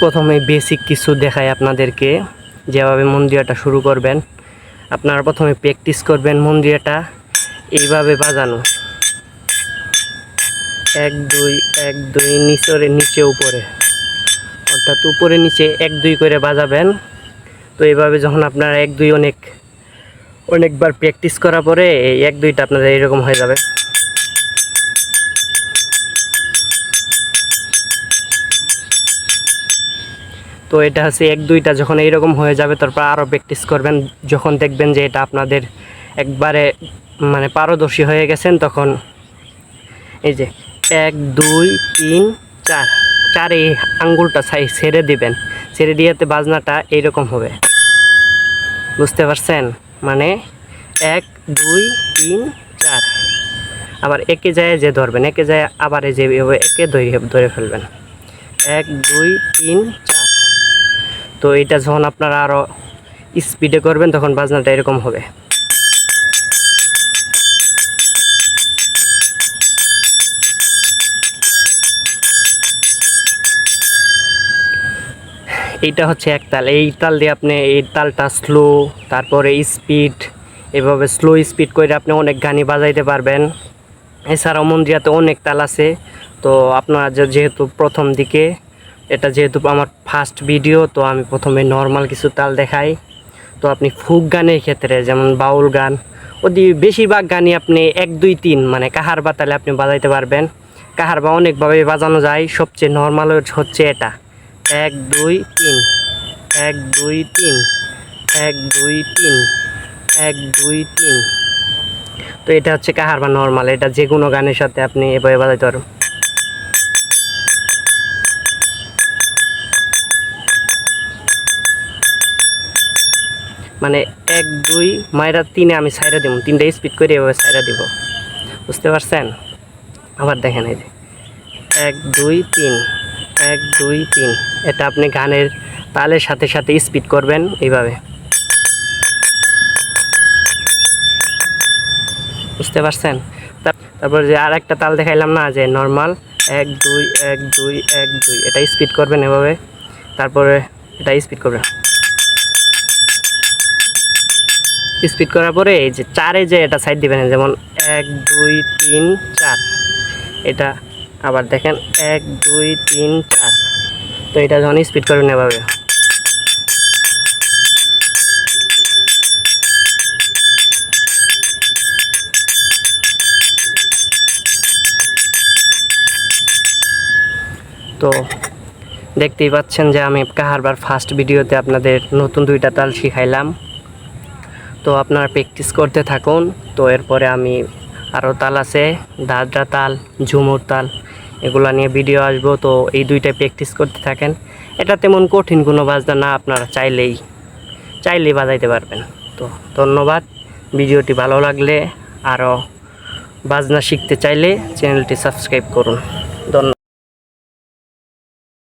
প্রথমে বেসিক কিছু দেখাই আপনাদেরকে, যেভাবে মন্দিরাটা শুরু করবেন। আপনারা প্রথমে প্র্যাকটিস করবেন মন্দিরাটা, এইভাবে বাজানো। এক, দুই এক, দুই, নিচরে, নিচে, উপরে। অর্থাৎ উপরে, নিচে এক, দুই করে বাজাবেন। তো এইভাবে যখন আপনারা এক, দুই অনেক, অনেকবার প্র্যাকটিস করার পরে এই এক, দুইটা আপনাদের এরকম হয়ে যাবে। তো এটা হচ্ছে এক দুইটা যখন এইরকম হয়ে যাবে, তারপর আরও প্র্যাকটিস করবেন। যখন দেখবেন যে এটা আপনাদের একবারে মানে পারদর্শী হয়ে গেছেন, তখন এই যে এক, দুই, তিন, চার চার এই আঙ্গুলটা ছেড়ে দিবেন। ছেড়ে দিয়েতে বাজনাটা এইরকম হবে। বুঝতে পারছেন? মানে এক, দুই, তিন, চার। আবার একে যায় যে ধরবেন, একে যায় আবার এই যে একে ধরে ধরে ফেলবেন। এক, দুই, তিন, চার। তো এটা যখন আপনারা আরও স্পিডে করবেন, তখন বাজনাটা এরকম হবে। এইটা হচ্ছে এক তাল। এই তাল দিয়ে আপনি এই তালটা স্লো তারপরে স্পিড এভাবে স্লো স্পিড করে আপনি অনেক গানই বাজাইতে পারবেন। এছাড়াও মন্দিরাতে অনেক তাল আছে। তো আপনারা যেহেতু প্রথম দিকে এটা যেহেতু আমার ফার্স্ট ভিডিও তো আমি প্রথমে নর্মাল কিছু তাল দেখাই। তো আপনি ফুক গানের ক্ষেত্রে, যেমন বাউল গান ওদি বেশিরভাগ গানই আপনি এক, দুই, তিন মানে কাহার বা তালে আপনি বাজাইতে পারবেন। কাহার বা অনেকভাবে বাজানো যায়, সবচেয়ে নর্মাল হচ্ছে এটা। এক, দুই, তিন। এক, দুই, তিন। এক, দুই, তিন। এক, দুই, তিন। তো এটা হচ্ছে কাহার বা নর্মাল এটা যে কোনো গানের সাথে আপনি এভাবে বাজাইতে পারবেন। মানে এক, দুই মায়েরা তিনে আমি সাইরা দিব তিনটা স্পিড করে এভাবে সাইরা দিব। বুঝতে পারছেন? আবার দেখেন এই যে। এক, দুই, তিন। এক, দুই, তিন। এটা আপনি গানের তালের সাথে সাথে স্পিড করবেন এইভাবে। বুঝতে পারছেন? তার- তারপর যে আর একটা তাল দেখাইলাম না, যে নর্মাল এক, দুই এক দুই এক, দুই। এটা স্পিড করবেন এভাবে। তারপরে এটা স্পিড করবেন। স্পিড করার পরে এই যে চারে যে এটা সাইড দিবেন যেমন এক, দুই, তিন, চার। এটা আবার দেখেন, এক, দুই, তিন, চার। তো এটা যখন স্পিড করবেন এভাবে। তো দেখতেই পাচ্ছেন যে আমি কাহারবার ফার্স্ট ভিডিওতে আপনাদের নতুন দুইটা তাল শিখাইলাম তো আপনারা প্র্যাকটিস করতে থাকুন। তো এরপরে আমি আরও তাল আছে, দাদরা তাল, ঝুমুর তাল, এগুলো নিয়ে ভিডিও আসব। তো এই দুইটাই প্র্যাকটিস করতে থাকেন। এটা তেমন কঠিন কোনো বাজনা না, আপনারা চাইলেই চাইলেই বাজাইতে পারবেন। তো ধন্যবাদ। ভিডিওটি ভালো লাগলে আরও বাজনা শিখতে চাইলে চ্যানেলটি সাবস্ক্রাইব করুন। ধন্যবাদ।